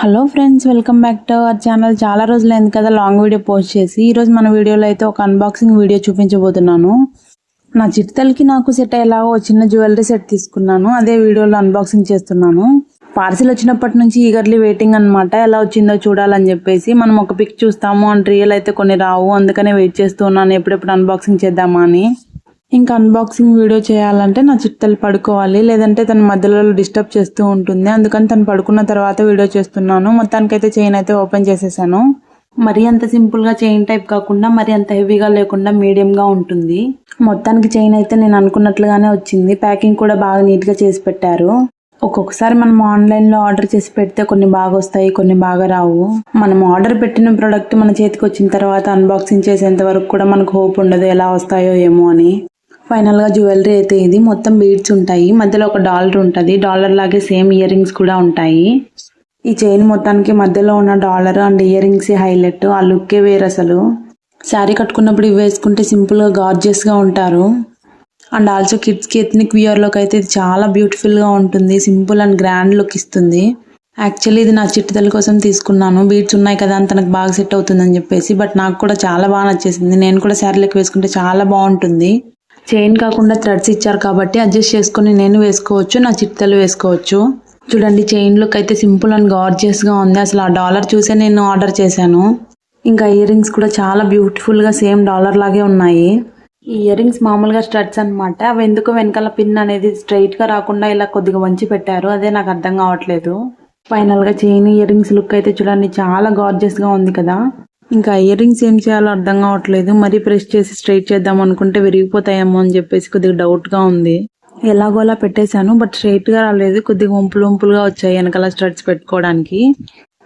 Hello friends welcome back to our channel చాలా రోజులైంది కదా లాంగ్ వీడియో పోస్ట్ చేసి. ఈరోజు మన వీడియోలో అయితే ఒక అన్బాక్సింగ్ వీడియో చూపించబోతున్నాను. నా చిట్టలకి నాకు సెట్ అయ్యేలాగా ఒక చిన్న జ్యువెలరీ సెట్ తీసుకున్నాను. అదే వీడియోలో అన్బాక్సింగ్ చేస్తున్నాను. పార్సిల్ వచ్చినప్పటి నుంచి ఈగర్లీ వెయిటింగ్ అన్నమాట. ఎలా వచ్చిందో చూడాలని చెప్పేసి మనం ఒక పిక్ చూస్తాము. అండ్ రియల్ అయితే కొన్ని రావు. అందుకనే వెయిట్ చేస్తున్నాను ఎప్పుడెప్పుడు అన్బాక్సింగ్ చేద్దామా అని. ఇంకా అన్బాక్సింగ్ వీడియో చేయాలంటే నా చిట్టలు పడుకోవాలి. లేదంటే తన మధ్యలో డిస్టర్బ్ చేస్తూ ఉంటుంది. అందుకని తను పడుకున్న తర్వాత వీడియో చేస్తున్నాను. మొత్తానికైతే చైన్ అయితే ఓపెన్ చేసేసాను. మరీ అంత సింపుల్గా చైన్ టైప్ కాకుండా మరీ అంత హెవీగా లేకుండా మీడియంగా ఉంటుంది. మొత్తానికి చైన్ అయితే నేను అనుకున్నట్లుగానే వచ్చింది. ప్యాకింగ్ కూడా బాగా నీట్గా చేసి పెట్టారు. ఒక్కొక్కసారి మనం ఆన్లైన్లో ఆర్డర్ చేసి పెడితే కొన్ని బాగా వస్తాయి కొన్ని బాగా రావు. మనం ఆర్డర్ పెట్టిన ప్రోడక్ట్ మన చేతికి వచ్చిన తర్వాత అన్బాక్సింగ్ చేసేంత వరకు కూడా మనకు హోప్ ఉండదు. ఎలా వస్తాయో ఏమో అని. ఫైనల్గా జ్యువెలరీ అయితే ఇది. మొత్తం బీడ్స్ ఉంటాయి. మధ్యలో ఒక డాలర్ ఉంటుంది. డాలర్ లాగే సేమ్ ఇయర్ రింగ్స్ కూడా ఉంటాయి. ఈ చైన్ మొత్తానికి మధ్యలో ఉన్న dollar and ear rings highlight ఆ లుక్కే వేరు అసలు. శారీ కట్టుకున్నప్పుడు ఇవి వేసుకుంటే సింపుల్గా గార్జియస్గా ఉంటారు. అండ్ ఆల్సో కిడ్స్కి ఎత్నిక్ వియర్లోకి అయితే ఇది చాలా బ్యూటిఫుల్గా ఉంటుంది. సింపుల్ అండ్ గ్రాండ్ లుక్ ఇస్తుంది. యాక్చువల్లీ ఇది నా చిట్టుదల కోసం తీసుకున్నాను. బీట్స్ ఉన్నాయి కదా అని తనకు బాగా సెట్ అవుతుందని చెప్పేసి బట్ నాకు కూడా చాలా బాగా నచ్చేసింది. నేను కూడా శారీలకు వేసుకుంటే చాలా బాగుంటుంది. చైన్ కాకుండా థ్రెడ్స్ ఇచ్చారు కాబట్టి అడ్జస్ట్ చేసుకుని నేను వేసుకోవచ్చు నా చిట్టలు వేసుకోవచ్చు. చూడండి చైన్ లుక్ అయితే సింపుల్ అండ్ గార్జియస్గా ఉంది. అసలు ఆ డాలర్ చూసే నేను ఆర్డర్ చేశాను. ఇంకా ఇయర్ రింగ్స్ కూడా చాలా బ్యూటిఫుల్గా సేమ్ డాలర్ లాగే ఉన్నాయి. ఈ ఇయర్ రింగ్స్ మామూలుగా స్టడ్స్ అనమాట అవి ఎందుకు వెనకాల పిన్ అనేది స్ట్రైట్గా రాకుండా ఇలా కొద్దిగా వంచి పెట్టారు. అదే నాకు అర్థం కావట్లేదు. ఫైనల్గా చైన్ ఇయర్ రింగ్స్ లుక్ అయితే చూడండి చాలా గార్జియస్గా ఉంది కదా. ఇంకా ఇయర్ రింగ్స్ ఏం చేయాలో అర్థం కావట్లేదు. మరీ ప్రెస్ చేసి స్ట్రైట్ చేద్దాం అనుకుంటే విరిగిపోతాయేమో అని చెప్పేసి కొద్దిగా డౌట్గా ఉంది. ఎలాగోలా పెట్టేశాను బట్ స్ట్రైట్గా రాలేదు. కొద్దిగా వంపులు వంపులుగా వచ్చాయి వెనకాల స్టడ్స్ పెట్టుకోవడానికి.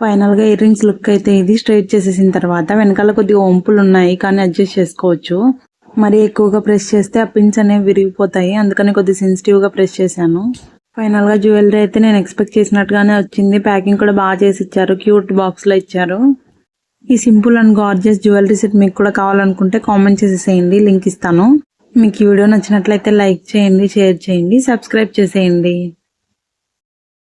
ఫైనల్గా ఇయర్ రింగ్స్ లుక్ అయితే ఇది స్ట్రైట్ చేసేసిన తర్వాత వెనకాల కొద్దిగా వంపులు ఉన్నాయి కానీ అడ్జస్ట్ చేసుకోవచ్చు. మరి ఎక్కువగా ప్రెస్ చేస్తే ఆ పిన్స్ అనేవి విరిగిపోతాయి అందుకని కొద్దిగా సెన్సిటివ్గా ప్రెస్ చేశాను. ఫైనల్గా జ్యువెలరీ అయితే నేను ఎక్స్పెక్ట్ చేసినట్టుగానే వచ్చింది. ప్యాకింగ్ కూడా బాగా చేసి ఇచ్చారు. క్యూట్ బాక్స్లో ఇచ్చారు. ఈ simple and gorgeous jewellery set మీకు కూడా కావాలనుకుంటే కామెంట్ చేసేసేయండి లింక్ ఇస్తాను. మీకు ఈ వీడియో నచ్చినట్లయితే లైక్ చేయండి షేర్ చేయండి సబ్స్క్రైబ్ చేసేయండి.